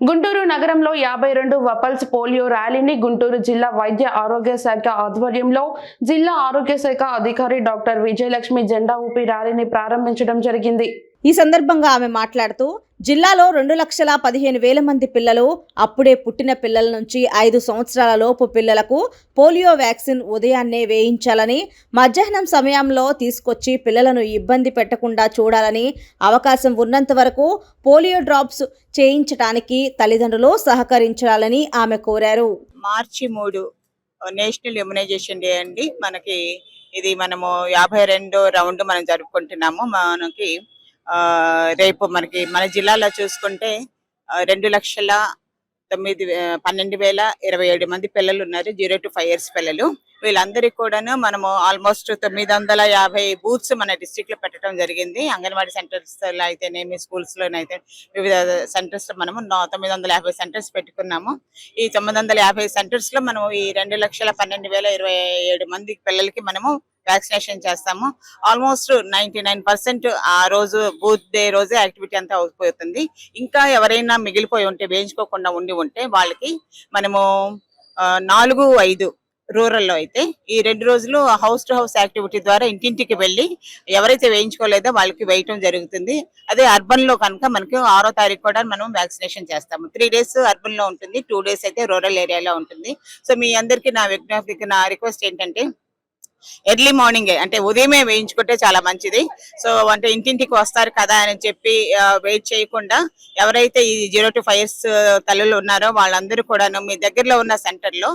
గుంటూరు నగరంలో యాభై రెండు వపల్స్ పోలియో ర్యాలీని గుంటూరు జిల్లా వైద్య ఆరోగ్య శాఖ ఆధ్వర్యంలో జిల్లా ఆరోగ్య శాఖ అధికారి డాక్టర్ విజయలక్ష్మి జెండా ఊపి ర్యాలీని ప్రారంభించడం జరిగింది. ఈ సందర్భంగా ఆమె మాట్లాడుతూ జిల్లాలో రెండు లక్షల పదిహేను వేల మంది పిల్లలు అప్పుడే పుట్టిన పిల్లల నుంచి ఐదు సంవత్సరాల లోపు పిల్లలకు పోలియో వ్యాక్సిన్ ఉదయాన్నే వేయించాలని మధ్యాహ్నం సమయంలో తీసుకొచ్చి పిల్లలను ఇబ్బంది పెట్టకుండా చూడాలని అవకాశం ఉన్నంత వరకు పోలియో డ్రాప్స్ చేయించడానికి తల్లిదండ్రులు సహకరించాలని ఆమె కోరారు. మార్చి మూడు నేషనల్ ఇమ్యునైజేషన్ డే అండి. మనకి ఇది మనము యాభై రెండో రౌండ్ మనం జరుపుకుంటున్నాము. మనకి రేపు మనకి మన జిల్లాలో చూసుకుంటే రెండు లక్షల తొమ్మిది పన్నెండు వేల ఇరవై ఏడు మంది పిల్లలు ఉన్నారు జీరో టు ఫైవ్ ఇయర్స్ పిల్లలు. వీళ్ళందరికీ కూడాను మనము ఆల్మోస్ట్ తొమ్మిది వందల యాభై బూత్స్ మన డిస్ట్రిక్ట్లో పెట్టడం జరిగింది. అంగన్వాడీ సెంటర్స్లో అయితేనేమి స్కూల్స్లోనైతే వివిధ సెంటర్స్లో మనము తొమ్మిది వందల యాభై సెంటర్స్ పెట్టుకున్నాము. ఈ తొమ్మిది వందల యాభై సెంటర్స్లో ఈ రెండు లక్షల పన్నెండు వేల ఇరవై ఏడు మంది పిల్లలకి మనము వ్యాక్సినేషన్ చేస్తాము. ఆల్మోస్ట్ నైన్టీ నైన్ పర్సెంట్ ఆ రోజు బూత్ డే రోజే యాక్టివిటీ అంతా అయిపోతుంది. ఇంకా ఎవరైనా మిగిలిపోయి ఉంటే వేయించుకోకుండా ఉండి ఉంటే వాళ్ళకి మనము నాలుగు ఐదు రూరల్లో అయితే ఈ రెండు రోజులు హౌస్ టు హౌస్ యాక్టివిటీ ద్వారా ఇంటింటికి వెళ్ళి ఎవరైతే వేయించుకోలేదో వాళ్ళకి వేయటం జరుగుతుంది. అదే అర్బన్లో కనుక మనకి ఆరో తారీఖు కూడా మనం వ్యాక్సినేషన్ చేస్తాము. త్రీ డేస్ అర్బన్లో ఉంటుంది టూ డేస్ అయితే రూరల్ ఏరియాలో ఉంటుంది. సో మీ అందరికి నా విజ్ఞాపిక నా రిక్వెస్ట్ ఏంటంటే ఎర్లీ మార్నింగ్ అంటే ఉదయమే వేయించుకుంటే చాలా మంచిది. సో అంటే ఇంటింటికి వస్తారు కదా అని చెప్పి వెయిట్ చేయకుండా ఎవరైతే ఈ జీరో టు ఫైవ్ ఇయర్స్ తల్లులు ఉన్నారో వాళ్ళందరూ కూడాను మీ దగ్గరలో ఉన్న సెంటర్లో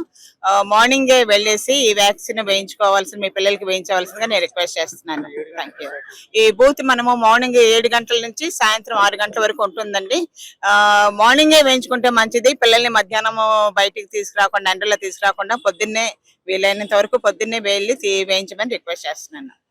మార్నింగే వెళ్ళేసి ఈ వ్యాక్సిన్ వేయించుకోవాల్సిన మీ పిల్లలకి వేయించవలసిందిగా నేను రిక్వెస్ట్ చేస్తున్నాను. థ్యాంక్ యూ ఈ బూత్ మనము మార్నింగ్ ఏడు గంటల నుంచి సాయంత్రం ఆరు గంటల వరకు ఉంటుందండి. మార్నింగే వేయించుకుంటే మంచిది. పిల్లల్ని మధ్యాహ్నం బయటికి తీసుకురాకుండా ఎండలో తీసుకురాకుండా పొద్దున్నే వీలైనంత వరకు పొద్దున్నే వెళ్ళి తీ- వేయించమని రిక్వెస్ట్ చేస్తున్నాను.